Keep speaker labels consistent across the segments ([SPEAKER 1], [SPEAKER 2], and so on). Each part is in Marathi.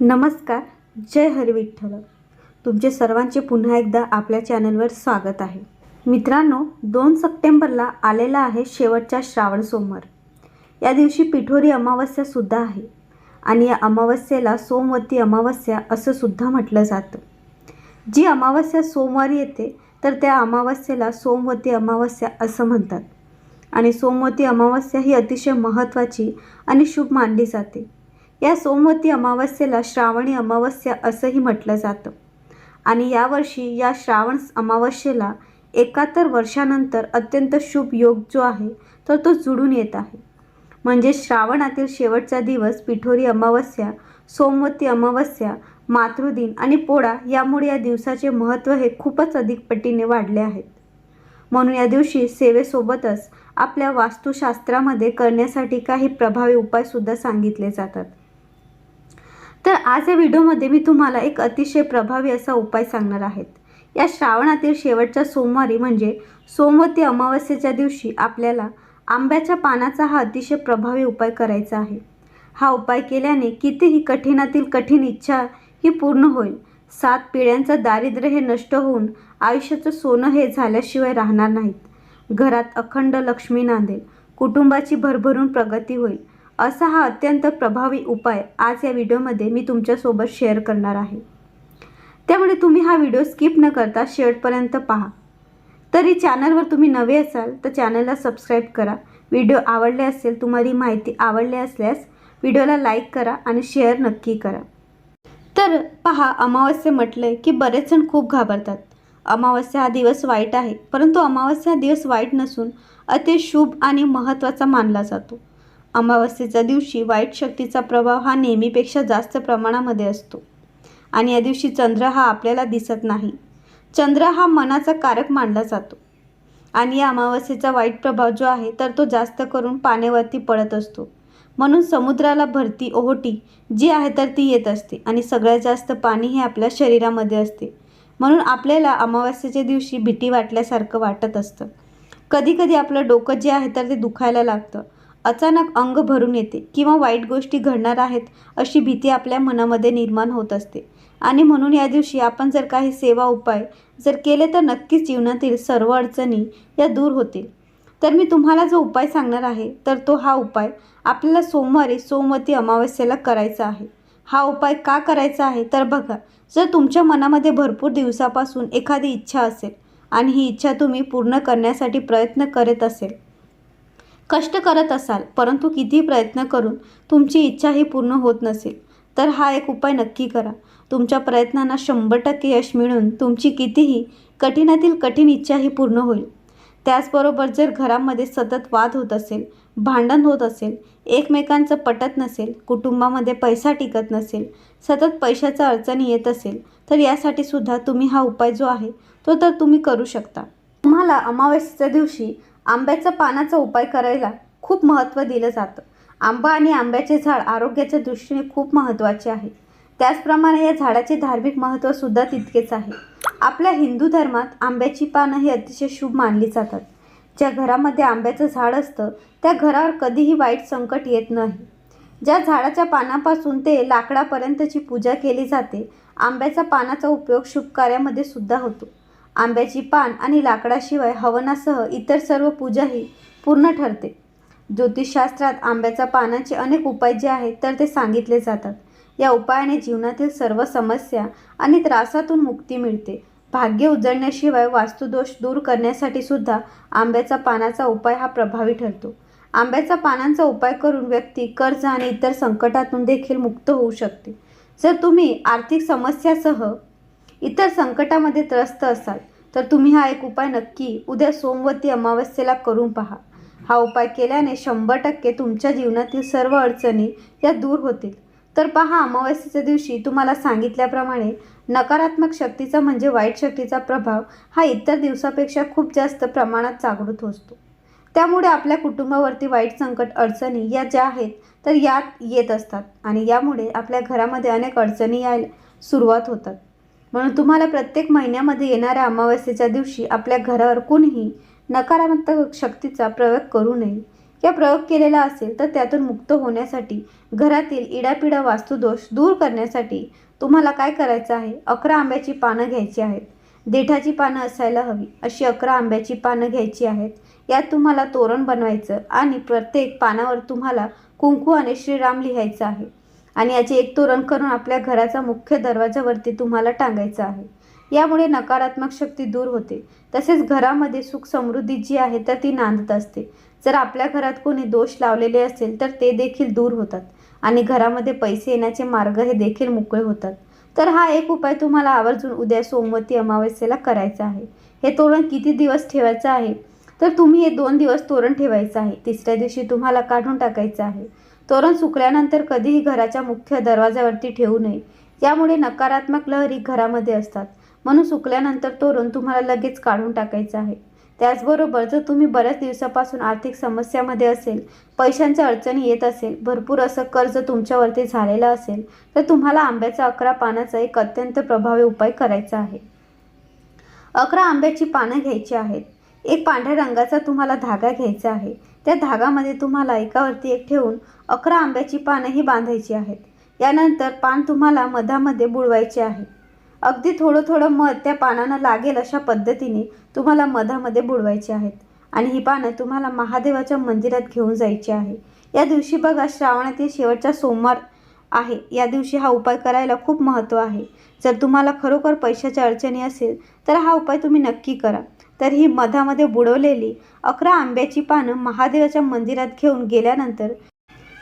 [SPEAKER 1] नमस्कार जय हरिविठ्ठल तुमचे सर्वांचे पुन्हा एकदा आपल्या चॅनलवर स्वागत आहे. मित्रांनो दोन सप्टेंबरला आलेला आहे शेवटचा श्रावण सोमवार. या दिवशी पिठोरी अमावस्यासुद्धा आहे आणि या अमावस्येला सोमवती अमावस्या असं सुद्धा म्हटलं जातं. जी अमावस्या सोमवारी येते तर त्या अमावस्येला सोमवती अमावस्या असं म्हणतात. आणि सोमवती अमावस्या ही अतिशय महत्त्वाची आणि शुभ मानली जाते. या सोमवती अमावस्येला श्रावणी अमावस्या असंही म्हटलं जातं. आणि यावर्षी या श्रावण अमावस्येला एकाहत्तर वर्षानंतर अत्यंत शुभ योग जो आहे तर तो जुळून येत आहे. म्हणजे श्रावणातील शेवटचा दिवस पिठोरी अमावस्या सोमवती अमावस्या मातृदिन आणि पोळा यामुळे या दिवसाचे महत्त्व हे खूपच अधिक पटीने वाढले आहेत. म्हणून या दिवशी सेवेसोबतच आपल्या वास्तुशास्त्रामध्ये करण्यासाठी काही प्रभावी उपायसुद्धा सांगितले जातात. तर आज या व्हिडिओमध्ये मी तुम्हाला एक अतिशय प्रभावी असा उपाय सांगणार आहेत. या श्रावणातील शेवटच्या सोमवारी म्हणजे सोमवती अमावस्येच्या दिवशी आपल्याला आंब्याच्या पानाचा हा अतिशय प्रभावी उपाय करायचा आहे. हा उपाय केल्याने कितीही कठीणातील कठीण इच्छा ही पूर्ण होईल. सात पिढ्यांचं दारिद्र्य हे नष्ट होऊन आयुष्याचं सोनं हे झाल्याशिवाय राहणार नाहीत. घरात अखंड लक्ष्मी नांदेल कुटुंबाची भरभरून प्रगती होईल. असा हा अत्यंत प्रभावी उपाय आज या व्हिडिओमध्ये मी तुमच्यासोबत शेअर करणार आहे. त्यामुळे तुम्ही हा व्हिडिओ स्किप न करता शेवटपर्यंत पहा. तरी चॅनलवर तुम्ही नवे असाल तर चॅनलला सबस्क्राईब करा. व्हिडिओ आवडले असेल तुम्हाला माहिती आवडली असल्यास व्हिडिओला लाईक करा आणि शेअर नक्की करा. तर पहा अमावस्या म्हटलंय की बरेच जण खूप घाबरतात. अमावस्या हा दिवस वाईट आहे परंतु अमावस्या हा दिवस वाईट नसून अति शुभ आणि महत्त्वाचा मानला जातो. अमावस्येच्या दिवशी वाईट शक्तीचा प्रभाव हा नेहमीपेक्षा जास्त प्रमाणामध्ये असतो. आणि या दिवशी चंद्र हा आपल्याला दिसत नाही. चंद्र हा मनाचा कारक मानला जातो. आणि या अमावस्येचा वाईट प्रभाव जो आहे तर तो जास्त करून पाण्यावरती पडत असतो. म्हणून समुद्राला भरती ओहोटी जी आहे तर ती येत असते. आणि सगळ्यात जास्त पाणी हे आपल्या शरीरामध्ये असते. म्हणून आपल्याला अमावस्येच्या दिवशी भीती वाटल्यासारखं वाटत असतं. कधीकधी आपलं डोकं जे आहे तर ते दुखायला लागतं. अचानक अंग भरून येते किंवा वाईट गोष्टी घडणार आहेत अशी भीती आपल्या मनामध्ये निर्माण होत असते. आणि म्हणून या दिवशी आपण जर काही सेवा उपाय जर केले तर नक्कीच जीवनातील सर्व अडचणी या दूर होतील. तर मी तुम्हाला जो उपाय सांगणार आहे तर तो हा उपाय आपल्याला सोमवारी सोमवती अमावस्येला करायचा आहे. हा उपाय का करायचा आहे? तर बघा जर तुमच्या मनामध्ये भरपूर दिवसापासून एखादी इच्छा असेल आणि ही इच्छा तुम्ही पूर्ण करण्यासाठी प्रयत्न करत असेल कष्ट करत असाल परंतु किती प्रयत्न करून तुमची इच्छा ही पूर्ण होत नसेल तर हा एक उपाय नक्की करा. तुमच्या प्रयत्नांना शंभर टक्के यश मिळून तुमची कितीही कठीणातील कठीण इच्छा ही पूर्ण होईल. त्याचबरोबर जर घरामध्ये सतत वाद होत असेल भांडण होत असेल एकमेकांचं पटत नसेल कुटुंबामध्ये पैसा टिकत नसेल सतत पैशाचा अडचणी येत असेल तर यासाठी सुद्धा तुम्ही हा उपाय जो आहे तो तर तुम्ही करू शकता. तुम्हाला अमावस्येच्या दिवशी आंब्याचा पानाचा उपाय करायला खूप महत्त्व दिलं जातं. आंबा आणि आंब्याचे झाड आरोग्याच्या दृष्टीने खूप महत्त्वाचे आहे. त्याचप्रमाणे या झाडाचे धार्मिक महत्त्वसुद्धा तितकेच आहे. आपल्या हिंदू धर्मात आंब्याची पानं ही अतिशय शुभ मानली जातात. ज्या घरामध्ये आंब्याचं झाड असतं त्या घरावर कधीही वाईट संकट येत नाही. ज्या झाडाच्या पानापासून ते लाकडापर्यंतची पूजा केली जाते आंब्याचा पानाचा उपयोग शुभ कार्यामध्ये सुद्धा होतो. आंब्याची पान आणि लाकडाशिवाय हवनासह इतर सर्व पूजाही पूर्ण ठरते. ज्योतिषशास्त्रात आंब्याच्या पानाचे अनेक उपाय जे आहेत तर ते सांगितले जातात. या उपायाने जीवनातील सर्व समस्या आणि त्रासातून मुक्ती मिळते. भाग्य उजळण्याशिवाय वास्तुदोष दूर करण्यासाठी सुद्धा आंब्याचा पानाचा उपाय हा प्रभावी ठरतो. आंब्याचा पानांचा उपाय करून व्यक्ती कर्ज आणि इतर संकटातून देखील मुक्त होऊ शकते. जर तुम्ही आर्थिक समस्यासह इतर संकटामध्ये त्रस्त असाल तर तुम्ही हा एक उपाय नक्की उद्या सोमवती अमावस्येला करून पहा. हा उपाय केल्याने शंभर टक्के तुमच्या जीवनातील सर्व अडचणी या दूर होतील. तर पहा अमावस्येच्या दिवशी तुम्हाला सांगितल्याप्रमाणे नकारात्मक शक्तीचा म्हणजे वाईट शक्तीचा प्रभाव हा इतर दिवसापेक्षा खूप जास्त प्रमाणात जागृत असतो. त्यामुळे आपल्या कुटुंबावरती वाईट संकट अडचणी या ज्या आहेत तर यात येत असतात आणि यामुळे आपल्या घरामध्ये अनेक अडचणी यायला सुरुवात होतात. म्हणून तुम्हाला प्रत्येक महिन्यामध्ये येणाऱ्या अमावस्येच्या दिवशी आपल्या घरावर कुणीही नकारात्मक शक्तीचा प्रयोग करू नये. या प्रयोग केलेला असेल तर त्यातून मुक्त होण्यासाठी घरातील इडापिडा वास्तुदोष दूर करण्यासाठी तुम्हाला काय करायचं आहे? अकरा आंब्याची पानं घ्यायची आहेत. देठाची पानं असायला हवी. अशी अकरा आंब्याची पानं घ्यायची आहेत. यात तुम्हाला तोरण बनवायचं आणि प्रत्येक पानावर तुम्हाला कुंकू आणि श्रीराम लिहायचं आहे. आणि याचे एक तोरण करून आपल्या घराचा मुख्य दरवाजावरती तुम्हाला टांगायचं आहे. यामुळे नकारात्मक शक्ती दूर होते. तसेच घरामध्ये सुख समृद्धी जी आहे तर ती नांदत असते. जर आपल्या घरात कोणी दोष लावलेले असेल तर ते देखील दूर होतात. आणि घरामध्ये पैसे येण्याचे मार्ग हे देखील मोकळे होतात. तर हा एक उपाय तुम्हाला आवर्जून उद्या सोमवती अमावस्येला करायचा आहे. हे तोरण किती दिवस ठेवायचं आहे? तर तुम्ही हे दोन दिवस तोरण ठेवायचं आहे. तिसऱ्या दिवशी तुम्हाला काढून टाकायचं आहे. तोरण सुकल्यानंतर कधीही घराच्या मुख्य दरवाजावरती ठेवू नये. यामुळे नकारात्मक लहरी घरामध्ये असतात. म्हणून सुकल्यानंतर तोरण तुम्हाला लगेच काढून टाकायचं आहे. त्याचबरोबर जर तुम्ही बऱ्याच दिवसापासून आर्थिक समस्यामध्ये असेल पैशांच्या अडचणी येत असेल भरपूर असं कर्ज तुमच्यावरती झालेलं असेल तर तुम्हाला आंब्याचा अकरा पानाचा एक अत्यंत प्रभावी उपाय करायचा आहे. अकरा आंब्याची पानं घ्यायची आहेत. एक पांढऱ्या रंगाचा तुम्हाला धागा घ्यायचा आहे. त्या धागामध्ये तुम्हाला एकावरती एक ठेवून अकरा आंब्याची पानं ही बांधायची आहेत. यानंतर पान तुम्हाला मधामध्ये बुडवायचे आहे. अगदी थोडं थोडं मध त्या पानांना लागेल अशा पद्धतीने तुम्हाला मधामध्ये बुडवायचे आहेत. आणि ही पानं तुम्हाला महादेवाच्या मंदिरात घेऊन जायची आहे. या दिवशी बघा श्रावणातील शेवटचा सोमवार आहे. या दिवशी हा उपाय करायला खूप महत्त्व आहे. जर तुम्हाला खरोखर पैशाच्या अडचणी असेल तर हा उपाय तुम्ही नक्की करा. तर ही मधामध्ये बुडवलेली अकरा आंब्याची पानं महादेवाच्या मंदिरात घेऊन गेल्यानंतर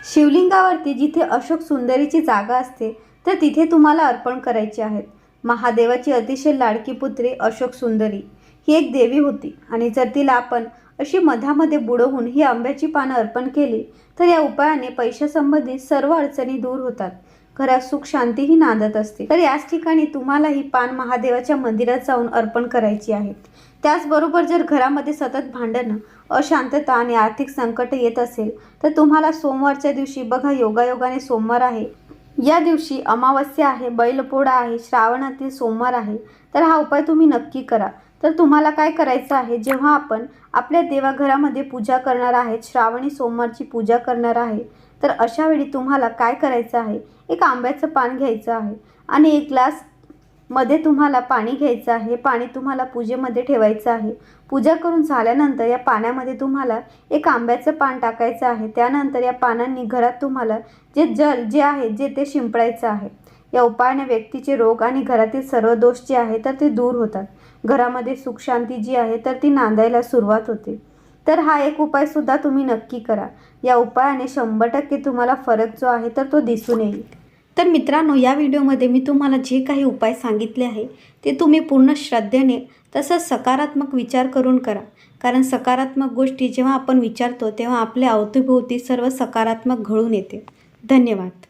[SPEAKER 1] शिवलिंगावरती जिथे अशोक सुंदरीची जागा असते तर तिथे तुम्हाला अर्पण करायची आहेत. महादेवाची अतिशय लाडकी पुत्री अशोक सुंदरी ही एक देवी होती आणि जर तिला आपण अशी मधामध्ये बुडवून ही आंब्याची पानं अर्पण केली तर या उपायाने पैशासंबंधित सर्व अडचणी दूर होतात. घरात सुख शांतीही नांदत असते. तर याच ठिकाणी तुम्हाला ही पान महादेवाच्या मंदिरात जाऊन अर्पण करायची आहेत त्याचबरोबर जर घरामध्ये सतत भांडणं अशांतता आणि आर्थिक संकट येत असेल तर तुम्हाला सोमवारच्या दिवशी बघा योगायोगाने सोमवार आहे. या दिवशी अमावस्या आहे बैलपोळा आहे श्रावणातील सोमवार आहे. तर हा उपाय तुम्ही नक्की करा. तर तुम्हाला काय करायचं आहे? जेव्हा आपण आपल्या देवाघरामध्ये पूजा करणार आहेत श्रावणी सोमवारची पूजा करणार आहे तर अशा वेळी तुम्हाला काय करायचं आहे? एक आंब्याचं पान घ्यायचं आहे आणि एक ग्लासमध्ये तुम्हाला पाणी घ्यायचं आहे. पाणी तुम्हाला पूजेमध्ये ठेवायचं आहे. पूजा करून झाल्यानंतर या पाण्यामध्ये तुम्हाला एक आंब्याचं पान टाकायचं आहे. त्यानंतर या पानांनी घरात तुम्हाला जे जल जे आहे जे ते शिंपडायचं आहे. या उपायाने व्यक्तीचे रोग आणि घरातील सर्व दोष जे आहे तर ते दूर होतात. घरामध्ये सुखशांती जी आहे तर ती नांदायला सुरुवात होते. तर हा एक उपायसुद्धा तुम्ही नक्की करा. या उपायाने शंभर टक्के तुम्हाला फरक जो आहे तर तो दिसून येईल. तर मित्रांनो या व्हिडिओमध्ये मी तुम्हाला जे काही उपाय सांगितले आहे ते तुम्ही पूर्ण श्रद्धेने तसंच सकारात्मक विचार करून करा. कारण सकारात्मक गोष्टी जेव्हा आपण विचारतो तेव्हा आपल्या अवतीभोवती सर्व सकारात्मक घडून येते. धन्यवाद.